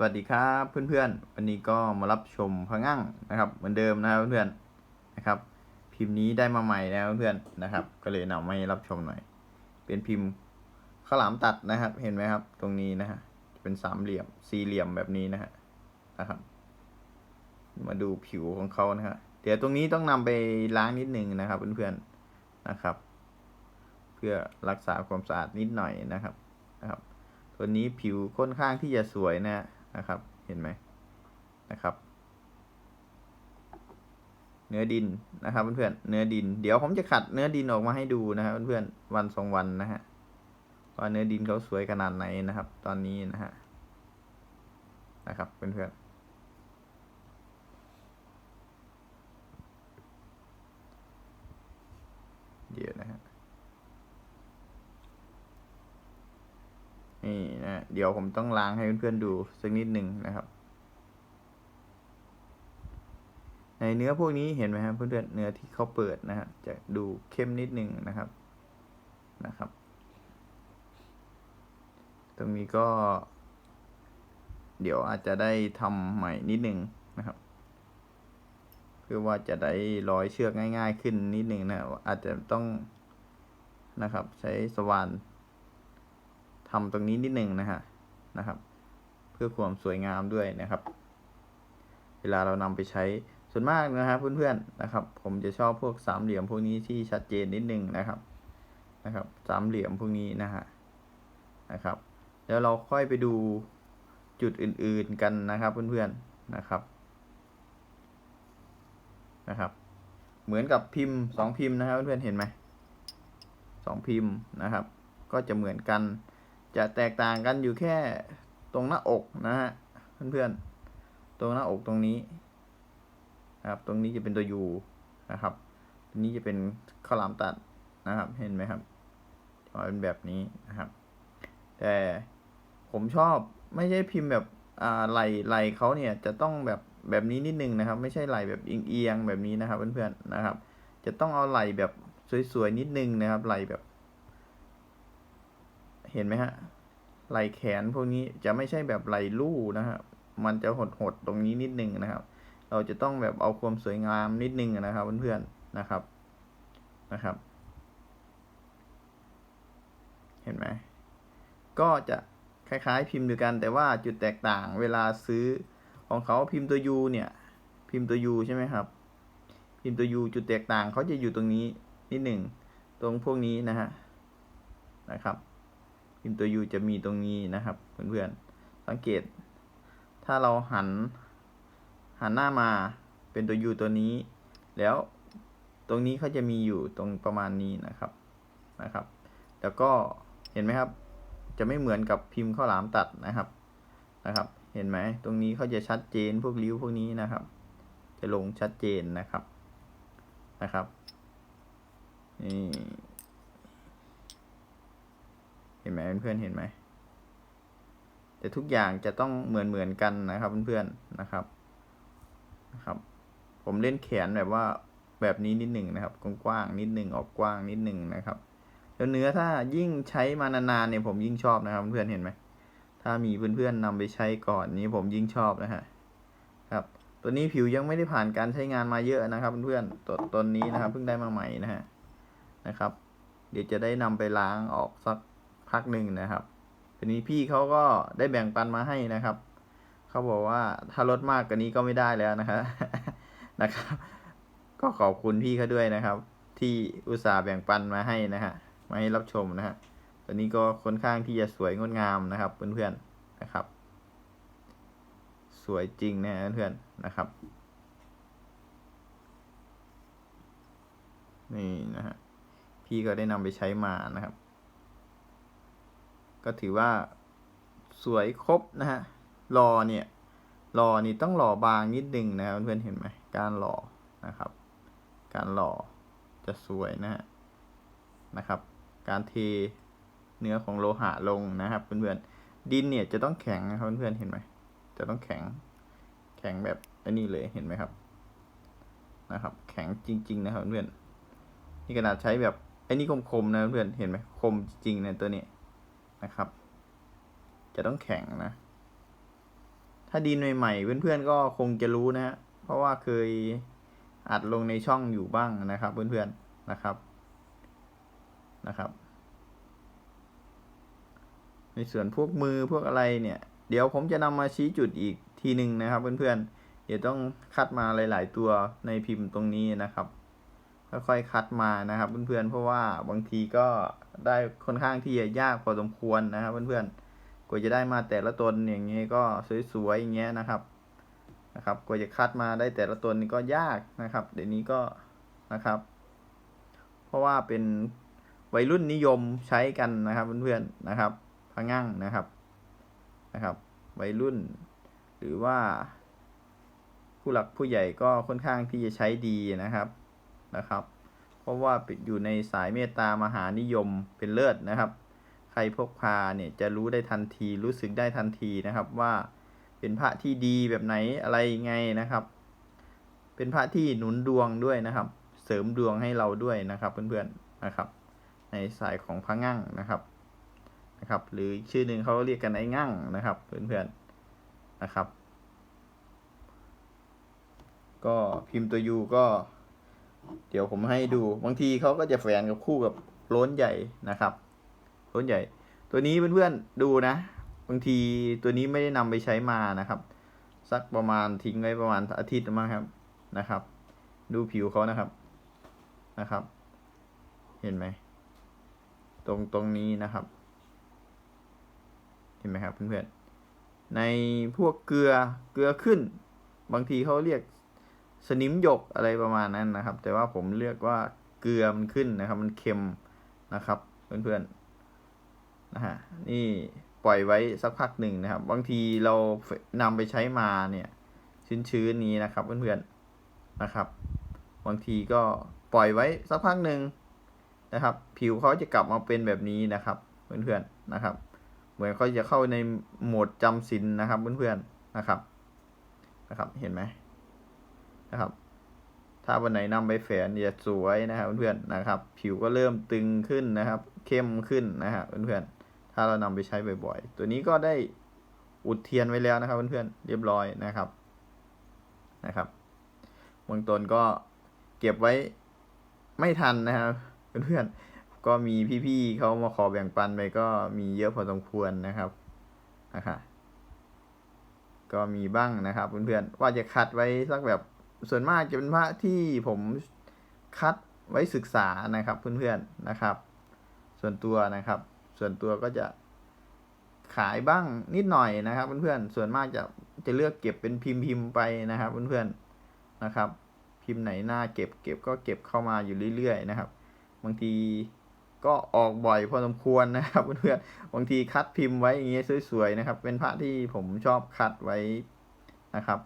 สวัสดีครับเพื่อนๆ วันนี้ก็มารับชมพะงั่งนะครับ เหมือนเดิมนะครับเพื่อนๆนะครับ พิมพ์นี้ได้มาใหม่แล้วเพื่อนนะครับ ก็เลยนำมาให้รับชมหน่อย เป็นพิมพ์ข้าวหลามตัดนะครับ เห็นไหมครับ ตรงนี้นะฮะจะเป็นสามเหลี่ยมสี่เหลี่ยมแบบนี้นะฮะนะครับ มาดูผิวของเขานะฮะเดี๋ยวตรงนี้ต้องนำไปล้างนิดนึงนะครับ เพื่อนๆนะครับ เพื่อรักษาความสะอาดนิดหน่อยนะครับนะครับ ตัวนี้ผิวค่อนข้างที่จะสวยนะฮะ นะครับ เห็นไหมนะครับ เนื้อดินนะครับเพื่อนๆเนื้อดิน เดี๋ยวผมจะขัดเนื้อดินออกมาให้ดูนะครับเพื่อนๆวันสองวันนะฮะว่าเนื้อดินเขาสวยขนาดไหนนะครับ ตอนนี้นะฮะนะครับเพื่อนๆเดี๋ยวนะฮะ นี่นะเดี๋ยวผมต้องล้างให้เพื่อนๆดูสักนิดหนึ่งนะครับ ในเนื้อพวกนี้เห็นไหมครับเพื่อนๆเนื้อที่เขาเปิดนะฮะจะดูเข้มนิดหนึ่งนะครับนะครับ ตรงนี้ก็ เดี๋ยวอาจจะได้ทำใหม่นิดหนึ่งนะครับ เพื่อว่าจะได้ร้อยเชือกง่าย ๆ ขึ้นนิดหนึ่งนะอาจจะต้องนะครับ ใช้สว่าน ทำตรงนี้นิดหนึ่งนะฮะนะครับ เพื่อความสวยงามด้วยนะครับ เวลาเรานำไปใช้ส่วนมากนะครับเพื่อนๆนะครับ ผมจะชอบพวกสามเหลี่ยมพวกนี้ที่ชัดเจนนิดหนึ่งนะครับนะครับ สามเหลี่ยมพวกนี้นะฮะนะครับ แล้วเราค่อยไปดูจุดอื่นๆกันนะครับเพื่อนๆนะครับนะครับ เหมือนกับพิมพ์สองพิมพ์นะครับเพื่อนๆเห็นไหมสองพิมพ์นะครับ ก็จะเหมือนกัน จะแตกต่างกันอยู่แค่ตรงหน้าอกนะฮะเพื่อนๆ ตรงหน้าอกตรงนี้นะครับตรงนี้จะเป็นตัวยูนะครับตรงนี้จะเป็นข้าวหลามตัดนะครับ เห็นไหมครับออเป็นแบบนี้นะครับ แต่ผมชอบไม่ใช่พิมพ์แบบอ่าไหลไหลเขาเนี่ยจะต้องแบบแบบนี้นิดนึงนะครับ ไม่ใช่ไหลแบบเอียงๆแบบนี้นะครับเพื่อนๆนะครับ จะต้องเอาไหลแบบสวยๆนิดนึงนะครับไหลแบบ ห็นไหมฮะไหลแขนพวกนี้จะไม่ใช่แบบไหลลู่นะฮะมันจะหดหดตรงนี้นิดนึงนะครับ เราจะต้องแบบเอาความสวยงามนิดนึงนะครับเพื่อนๆนะครับนะครับ เห็นไหมก็จะคล้ายๆ พิมพ์เดียวกัน แต่ว่าจุดแตกต่างเวลาซื้อของเขาพิมพ์ตัวยูเนี่ย พิมพ์ตัวยูใช่ไหมครับ พิมพ์ตัวยูจุดแตกต่างเขาจะอยู่ตรงนี้นิดหนึ่งตรงพวกนี้นะฮะนะครับ พิมพ์ตัว U จะมีตรงนี้นะครับ เพื่อนๆ สังเกต ถ้าเราหัน หันหน้ามาเป็นตัว U ตัวนี้ แล้วตรงนี้เขาจะมีอยู่ตรงประมาณนี้นะครับนะครับ แล้วก็เห็นไหมครับ จะไม่เหมือนกับพิมพ์ข้าวหลามตัดนะครับนะครับ เห็นไหมตรงนี้เขาจะชัดเจนพวกริ้วพวกนี้นะครับ จะลงชัดเจนนะครับนะครับนี่ ห็นไหมเพื่อนเห็นไหมแต่ทุกอย่างจะต้องเหมือนเหมือนกันนะครับเพื่อนๆนะครับนะครับ ผมเล่นแขนแบบว่าแบบนี้นิดหนึ่งนะครับกว้างๆนิดหนึ่งออกกว้างนิดหนึ่งนะครับแล้วเนื้อถ้ายิ่งใช้มานานๆเนี่ยผมยิ่งชอบนะครับเพื่อนๆเห็นไหมถ้ามีเพื่อนๆนำไปใช้ก่อนนี้ผมยิ่งชอบนะฮะครับ ตัวนี้ผิวยังไม่ได้ผ่านการใช้งานมาเยอะนะครับเพื่อนๆตัวตนนี้นะครับเพิ่งได้มาใหม่นะฮะนะครับ เดี๋ยวจะได้นำไปล้างออกสัก พักหนึ่งนะครับทีนี้พี่เขาก็ได้แบ่งปันมาให้นะครับ เขาบอกว่าถ้าลดมากกว่านี้ก็ไม่ได้แล้วนะครับนะครับ ก็ขอบคุณพี่เขาด้วยนะครับ ที่อุตส่าห์แบ่งปันมาให้นะฮะมาให้รับชมนะฮะตัวนี้ก็ค่อนข้างที่จะสวยงดงามนะครับเพื่อนๆนะครับ สวยจริงนะเพื่อนๆนะครับ นี่นะฮะพี่ก็ได้นำไปใช้มานะครับ ก็ถือว่าสวยครบนะฮะรอเนี่ยรอนี่ต้องหล่อบางนิดนึงนะเพื่อนเห็นไหมการหล่อนะครับ การหล่อจะสวยนะฮะนะครับ การเทเนื้อของโลหะลงนะครับเพื่อนๆดินเนี่ยจะต้องแข็งนะครับเพื่อนๆเห็นไหมจะต้องแข็งแข็งแบบอันนี้เลยเห็นไหมครับนะครับ แข็งจริง ๆ นะครับเพื่อนนี่ขนาดใช้แบบไอ้นี่คมๆนะเพื่อนเห็นไหมคมจริงๆนะตัวนี้ นะครับ จะต้องแข็งนะ ถ้าดินใหม่ๆเพื่อนๆก็คงจะรู้นะฮะเพราะว่าเคยอัดลงในช่องอยู่บ้างนะครับ เพื่อนๆนะครับนะครับ ในส่วนพวกมือพวกอะไรเนี่ย เดี๋ยวผมจะนำมาชี้จุดอีกทีหนึ่งนะครับ เพื่อนๆเดี๋ยวต้องคัดมาหลาย ๆ ตัวในพิมพ์ตรงนี้นะครับ ค่อยๆคัดมานะครับเพื่อนๆเพราะว่าบางทีก็ได้ค่อนข้างที่จะยากพอสมควรนะครับเพื่อนๆกว่าจะได้มาแต่ละตนอย่างเงี้ยก็สวยๆอย่างเงี้ยนะครับนะครับกว่าจะคัดมาได้แต่ละตนนี่ก็ยากนะครับ เดี๋ยวนี้ก็นะครับ เพราะว่าเป็นวัยรุ่นนิยมใช้กันนะครับเพื่อนๆนะครับพะงั่งนะครับนะครับ วัยรุ่น หรือว่า ผู้หลักผู้ใหญ่ก็ค่อนข้างที่จะใช้ดีนะครับ นะครับ เพราะว่าอยู่ในสายเมตตามหานิยมเป็นเลิศนะครับ ใครพกพาเนี่ยจะรู้ได้ทันทีรู้สึกได้ทันทีนะครับว่าเป็นพระที่ดีแบบไหนอะไรยังไงนะครับ เป็นพระที่หนุนดวงด้วยนะครับ เสริมดวงให้เราด้วยนะครับ เพื่อนๆนะครับ ในสายของพระงั่งนะครับนะครับ หรือชื่อหนึ่งเขาเรียกกันไอ้งั่งนะครับ เพื่อนๆนะครับ ก็พิมพ์ตัวยูก็ เดี๋ยวผมให้ดูบางทีเขาก็จะแฝงกับคู่กับล้นใหญ่นะครับล้นใหญ่ ตัวนี้เพื่อนๆดูนะ บางทีตัวนี้ไม่ได้นำไปใช้มานะครับ สักประมาณทิ้งไว้ประมาณอาทิตย์มั้งครับนะครับ ดูผิวเขานะครับนะครับ เห็นไหมตรงตรงนี้นะครับ เห็นไหมครับเพื่อนๆในพวกเกลือเกลือขึ้น บางทีเขาเรียก สนิมหยกอะไรประมาณนั้นนะครับ แต่ว่าผมเรียกว่าเกลือมันขึ้นนะครับ มันเค็มนะครับเพื่อนๆนะฮะนี่ปล่อยไว้สักพักหนึ่งนะครับ บางทีเรานำไปใช้มาเนี่ยชื้นๆนี้นะครับเพื่อนๆนะครับ บางทีก็ปล่อยไว้สักพักหนึ่งนะครับ ผิวเขาจะกลับมาเป็นแบบนี้นะครับเพื่อนๆนะครับ เหมือนเขาจะเข้าในโหมดจำศีลนะครับเพื่อนๆนะครับนะครับ เห็นไหม นะครับ ถ้าวันไหนนำไปแฝนจะสวยนะครับเพื่อนๆนะครับ ผิวก็เริ่มตึงขึ้นนะครับ เข้มขึ้นนะครับเพื่อนๆถ้าเรานำไปใช้บ่อยๆ ตัวนี้ก็ได้อุดเทียนไว้แล้วนะครับเพื่อนๆเรียบร้อยนะครับนะครับบางตนก็เก็บไว้ไม่ทันนะครับเพื่อนๆก็มีพี่ๆเขามาขอแบ่งปันไปก็มีเยอะพอสมควรนะครับนะครับก็มีบ้างนะครับเพื่อนๆว่าจะคัดไว้สักแบบ ส่วนมากจะเป็นพระที่ผมคัดไว้ศึกษานะครับเพื่อนๆนะครับ ส่วนตัวนะครับ ส่วนตัวก็จะขายบ้างนิดหน่อยนะครับเพื่อนๆส่วนมากจะจะเลือกเก็บเป็นพิมพ์พิมพ์ไปนะครับเพื่อนๆนะครับ พิมพ์ไหนหน้าเก็บเก็บก็เก็บเข้ามาอยู่เรื่อยๆนะครับ บางทีก็ออกบ่อยพอสมควรนะครับเพื่อนๆบางทีคัดพิมพ์ไว้อย่างเงี้ยสวยๆนะครับ เป็นพระที่ผมชอบคัดไว้นะครับ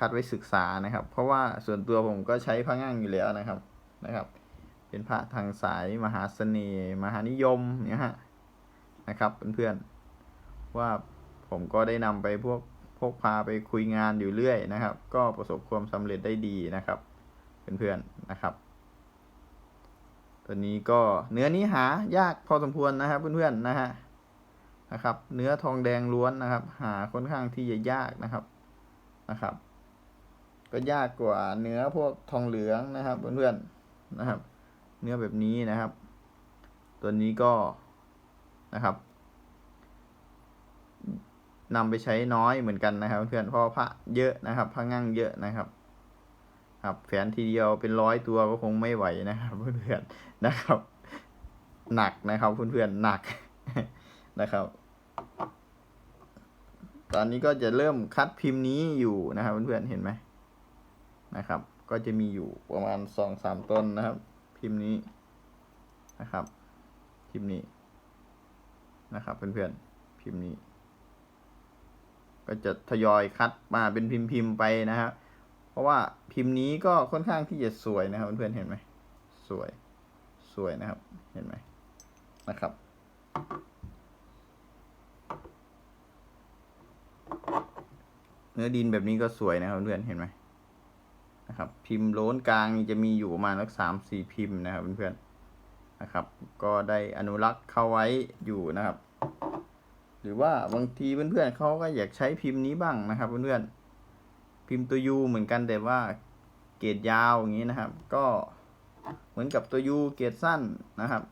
คัดไว้ศึกษานะครับ เพราะว่าส่วนตัวผมก็ใช้พระง่างอยู่แล้วนะครับนะครับ เป็นพระทางสายมหาเสน่ห์มหานิยมเนี่ยฮะนะครับเพื่อนๆว่าผมก็ได้นำไปพวกพกพาไปคุยงานอยู่เรื่อยนะครับ ก็ประสบความสำเร็จได้ดีนะครับเพื่อนๆนะครับตัวนี้ก็เนื้อนี้หายากพอสมควรนะครับเพื่อนๆนะฮะนะครับ เนื้อทองแดงล้วนนะครับ หาค่อนข้างที่จะยากนะครับนะครับ ก็ยากกว่าเนื้อพวกทองเหลืองนะครับเพื่อนๆนะครับ เนื้อแบบนี้นะครับ ตัวนี้ก็นะครับนำไปใช้น้อยเหมือนกันนะครับ เพื่อนเพราะพระเยอะนะครับพระงั่งเยอะนะครับ ครับแฝนทีเดียวเป็นร้อยตัวก็คงไม่ไหวนะครับ เพื่อนๆนะครับ หนักนะครับเพื่อนๆหนักนะครับ ตอนนี้ก็จะเริ่มคัดพิมพ์นี้อยู่นะครับ เพื่อนๆเห็นไหม นะครับ ก็จะมีอยู่ประมาณสองสามต้นนะครับ พิมพ์นี้นะครับ พิมพ์นี้นะครับเพื่อนๆพิมพ์นี้ ก็จะทยอยคัดมาเป็นพิมพ์พิมพ์ไปนะครับเพราะว่าพิมพ์นี้ก็ค่อนข้างที่จะสวยนะครับเพื่อนๆเห็นไหมสวยสวยนะครับเห็นไหมนะครับเนื้อดินแบบนี้ก็สวยนะครับเพื่อนเห็นไหม นะครับ พิมพ์โล้นกลางจะมีอยู่ประมาณสักสามสี่พิมพ์นะครับเพื่อนๆนะครับ ก็ได้อนุรักษ์เข้าไว้อยู่นะครับ หรือว่าบางทีเพื่อนๆเขาก็อยากใช้พิมพ์นี้บ้างนะครับเพื่อนๆพิมพ์ตัวยูเหมือนกันแต่ว่าเกรดยาวอย่างนี้นะครับ ก็เหมือนกับตัวยูเกรดสั้นนะครับ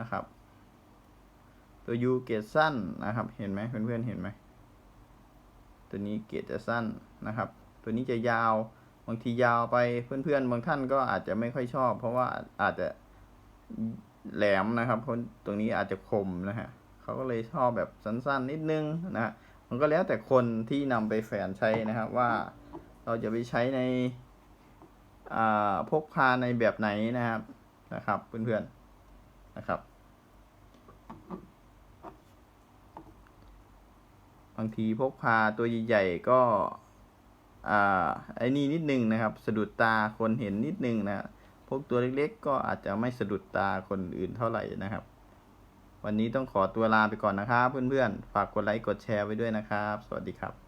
นะครับ ตัวยูเกรดสั้นนะครับ เห็นไหมเพื่อนๆเห็นไหมตัวนี้เกรดจะสั้นนะครับ ตัวนี้จะยาว บางทียาวไปเพื่อนๆ บางท่านก็อาจจะไม่ค่อยชอบ เพราะว่าอาจจะแหลมนะครับเพราะตรงนี้อาจจะคมนะฮะเขาก็เลยชอบแบบสั้นๆนิดนึงนะฮะมันก็แล้วแต่คนที่นำไปแฝนใช้นะครับว่าเราจะไปใช้ในอ่าพกพาในแบบไหนนะครับนะครับเพื่อนๆนะครับ บางทีพกพาตัวใหญ่ๆก็ อ่าไอ้นี่นิดนึงนะครับ สะดุดตาคนเห็นนิดนึงนะพวกตัวเล็กๆ ก็อาจจะไม่สะดุดตาคนอื่นเท่าไหร่นะครับ วันนี้ต้องขอตัวลาไปก่อนนะครับเพื่อนๆ ฝากกดไลค์กดแชร์ไว้ด้วยนะครับ สวัสดีครับ